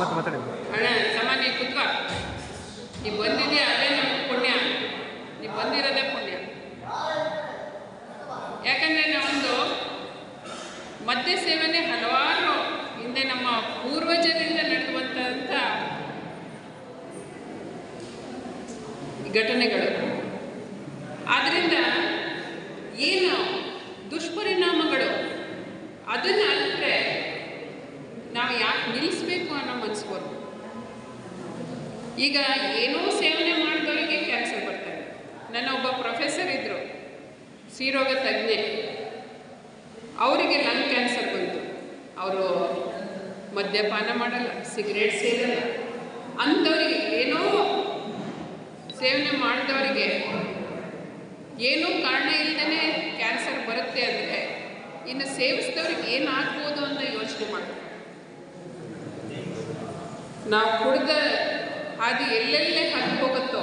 ಮತ್ತೆ ಮಾತಾಡಿ. ಅಣ್ಣ ಸಮಾನಿ ಕುತ್ಕ. ನೀ ಬಂದಿದೆ ಅದೇ ನಮ್ಗೆ ಪುಣ್ಯ. ನೀ ಬಂದಿರೋದೇ ಪುಣ್ಯ. ಯಾಕಂದ್ರೆ ನಾವೊಂದು ಮದ್ಯ ಸೇವನೆ ಹಲವಾರು ಹಿಂದೆ ನಮ್ಮ ಪೂರ್ವಜರಿಂದ ನಡೆದುವಂಥ ಘಟನೆಗಳು. ಆದ್ರಿಂದ ಏನು ದುಷ್ಪರಿಣಾಮಗಳು, ಅದನ್ನ ಈಗ ಏನೋ ಸೇವನೆ ಮಾಡಿದವರಿಗೆ ಕ್ಯಾನ್ಸರ್ ಬರ್ತಾರೆ. ನನ್ನ ಒಬ್ಬ ಪ್ರೊಫೆಸರ್ ಇದ್ದರು ಸಿರೋಗ ತಜ್ಞೆ. ಅವರಿಗೆ ಲಂಗ್ ಕ್ಯಾನ್ಸರ್ ಬಂತು. ಅವರು ಮದ್ಯಪಾನ ಮಾಡಲ್ಲ ಸಿಗರೇಟ್ ಸೇರಲ್ಲ. ಅಂಥವರಿಗೆ ಏನೋ ಸೇವನೆ ಮಾಡಿದವರಿಗೆ ಏನೂ ಕಾರಣ ಇಲ್ಲದೇ ಕ್ಯಾನ್ಸರ್ ಬರುತ್ತೆ ಅಂದರೆ ಇನ್ನು ಸೇವಿಸಿದವ್ರಿಗೆ ಏನಾಗ್ಬೋದು ಅಂತ ಯೋಚನೆ ಮಾಡ್ತಾರೆ. ನಾವು ಕುಡ್ದ ಅದು ಎಲ್ಲೆಲ್ಲೇ ಹತ್ತು ಹೋಗುತ್ತೋ?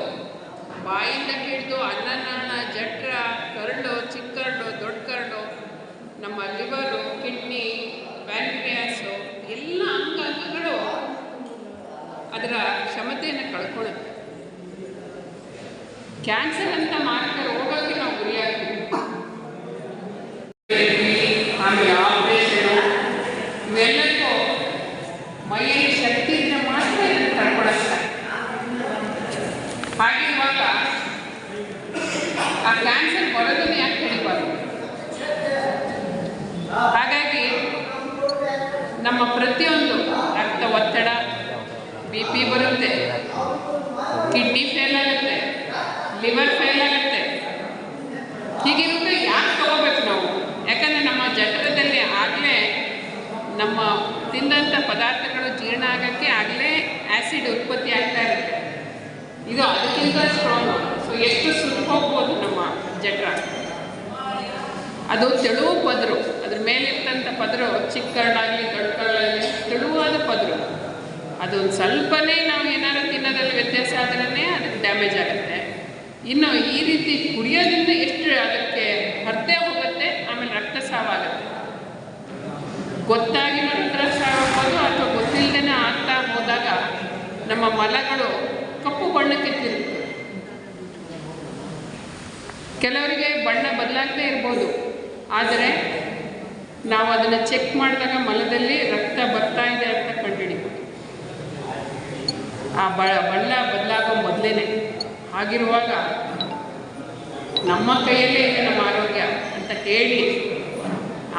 ಬಾಯಿಂದ ಹಿಡಿದು ಅನ್ನನನ್ನ, ಜಠರ, ಕರಡು ಚಿಕ್ಕ ದೊಡ್ಡ ಕರಡು ನಮ್ಮ ಲಿವರು, ಕಿಡ್ನಿ, ಪ್ಯಾನ್ಕ್ರಿಯಾಸು, ಎಲ್ಲ ಅಂಗಾಂಗಗಳು ಅದರ ಕ್ಷಮತೆಯನ್ನು ಕಳ್ಕೊಳ್ಳುತ್ತೆ ಕ್ಯಾನ್ಸರ್ ಅಂತ ಮಾರ್ಕ ರೋಗಕ್ಕೆ ನಾವು ಗುರಿಯಾಗ್ತೀವಿ ಆಮೇಲೆ ಆ ಕ್ಯಾನ್ಸರ್ ಬರೋದನ್ನು ಯಾಕೆ ತಿಳಿಬಾರ್ದು ಹಾಗಾಗಿ ನಮ್ಮ ಪ್ರತಿಯೊಂದು ರಕ್ತ ಒತ್ತಡ ಬಿ ಪಿ ಬರುತ್ತೆ ಕಿಡ್ನಿ ಫೇಲ್ ಆಗುತ್ತೆ ಲಿವರ್ ಫೇಲ್ ಆಗುತ್ತೆ. ಹೀಗಿರುತ್ತೆ ಯಾಕೆ ತಗೋಬೇಕು ನಾವು? ಯಾಕಂದರೆ ನಮ್ಮ ಜಠರದಲ್ಲಿ ಆಗಲೇ ನಮ್ಮ ತಿಂದಂಥ ಪದಾರ್ಥಗಳು ಜೀರ್ಣ ಆಗೋಕ್ಕೆ ಆಗಲೇ ಆ್ಯಸಿಡ್ ಉತ್ಪತ್ತಿ ಆಗ್ತಾ ಇರುತ್ತೆ. ಇದು ಅದಕ್ಕಿಂತ ಸ್ಟ್ರಾಂಗ್ ಎಷ್ಟು ಸುಲಭ ಹೋಗ್ಬೋದು ನಮ್ಮ ಜಠರ? ಅದು ತೆಳುವು ಪದರು. ಅದ್ರ ಮೇಲಿರ್ತಂಥ ಪದರು ಚಿಕ್ಕ ಕರಳಾಗಲಿ ತೆಳುವಾದ ಪದರು. ಅದು ಒಂದು ಸ್ವಲ್ಪನೇ ನಾವು ಏನಾದ್ರು ತಿನ್ನೋದ್ರಲ್ಲಿ ವ್ಯತ್ಯಾಸ ಆದ್ರೇ ಅದಕ್ಕೆ ಡ್ಯಾಮೇಜ್ ಆಗುತ್ತೆ. ಇನ್ನು ಈ ರೀತಿ ಕುಡಿಯೋದ್ರಿಂದ ಎಷ್ಟು ಅದಕ್ಕೆ ಹರ್ತೆ ಹೋಗುತ್ತೆ, ಆಮೇಲೆ ರಕ್ತಸ್ರಾವ ಆಗುತ್ತೆ ಗೊತ್ತಾಗಿ ರಕ್ತಸ್ರಾವ ಆಗ್ಬೋದು ಅಥವಾ ಗೊತ್ತಿಲ್ಲದೇ ಆಗ್ತಾ ಹೋದಾಗ ನಮ್ಮ ಮಲಗಳು ಕಪ್ಪು ಬಣ್ಣಕ್ಕೆ ತಿರುಗುತ್ತೆ. ಕೆಲವರಿಗೆ ಬಣ್ಣ ಬದಲಾಗದೇ ಇರ್ಬೋದು. ಆದರೆ ನಾವು ಅದನ್ನು ಚೆಕ್ ಮಾಡಿದಾಗ ಮಲದಲ್ಲಿ ರಕ್ತ ಬರ್ತಾ ಇದೆ ಅಂತ ಕಂಡುಹಿಡಿಬೋದು. ಆ ಬಣ್ಣ ಬದಲಾಗೋ ಮೊದಲೇ ಹಾಗಿರುವಾಗ ನಮ್ಮ ಕೈಯಲ್ಲೇ ಇದೆ ನಮ್ಮ ಆರೋಗ್ಯ ಅಂತ ಹೇಳಿ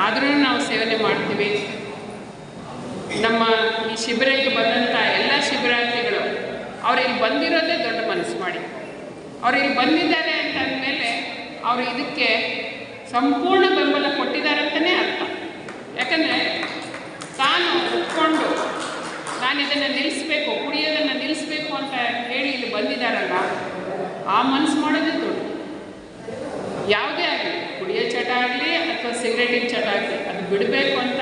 ಆದರೂ ನಾವು ಸೇವನೆ ಮಾಡ್ತೀವಿ. ನಮ್ಮ ಈ ಶಿಬಿರಕ್ಕೆ ಬಂದಂಥ ಎಲ್ಲ ಶಿಬಿರಾರ್ಥಿಗಳು ಅವರಿಗೆ ಇಲ್ಲಿ ಬಂದಿರೋದೇ ದೊಡ್ಡ ಮನಸ್ಸು ಮಾಡಿ. ಅವರಿಗೆ ಬಂದಿದ್ದಾರೆ ಅಂತ ಅಂದಮೇಲೆ ಅವರು ಇದಕ್ಕೆ ಸಂಪೂರ್ಣ ಬೆಂಬಲ ಕೊಟ್ಟಿದ್ದಾರೆ ಅಂತಲೇ ಅರ್ಥ. ಯಾಕಂದರೆ ತಾನು ಒಪ್ಕೊಂಡು ನಾನು ಇದನ್ನು ನಿಲ್ಲಿಸ್ಬೇಕು, ಕುಡಿಯೋದನ್ನು ನಿಲ್ಲಿಸ್ಬೇಕು ಅಂತ ಹೇಳಿ ಇಲ್ಲಿ ಬಂದಿದ್ದಾರಲ್ಲ, ಆ ಮನಸ್ಸು ಮಾಡೋದೇ ದೊಡ್ಡ. ಯಾವುದೇ ಆಗಲಿ, ಕುಡಿಯೋ ಚಟ ಆಗಲಿ ಅಥವಾ ಸಿಗರೇಟಿನ ಚಟ ಆಗಲಿ, ಅದು ಬಿಡಬೇಕು ಅಂತ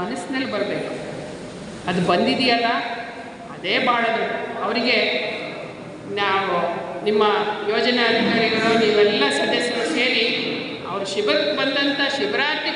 ಮನಸ್ಸಿನಲ್ಲಿ ಬರಬೇಕು. ಅದು ಬಂದಿದೆಯಲ್ಲ, ಅದೇ ದೊಡ್ಡ. ಅವರಿಗೆ ನಾವು ನಿಮ್ಮ ಯೋಜನಾ ಅಧಿಕಾರಿಗಳು ನೀವೆಲ್ಲ ಸದಸ್ಯರು ಸೇರಿ ಅವ್ರ ಶಿಬಿರಕ್ಕೆ ಬಂದಂಥ ಶಿಬಿರಾರ್ಥಿಗಳಿಗೆ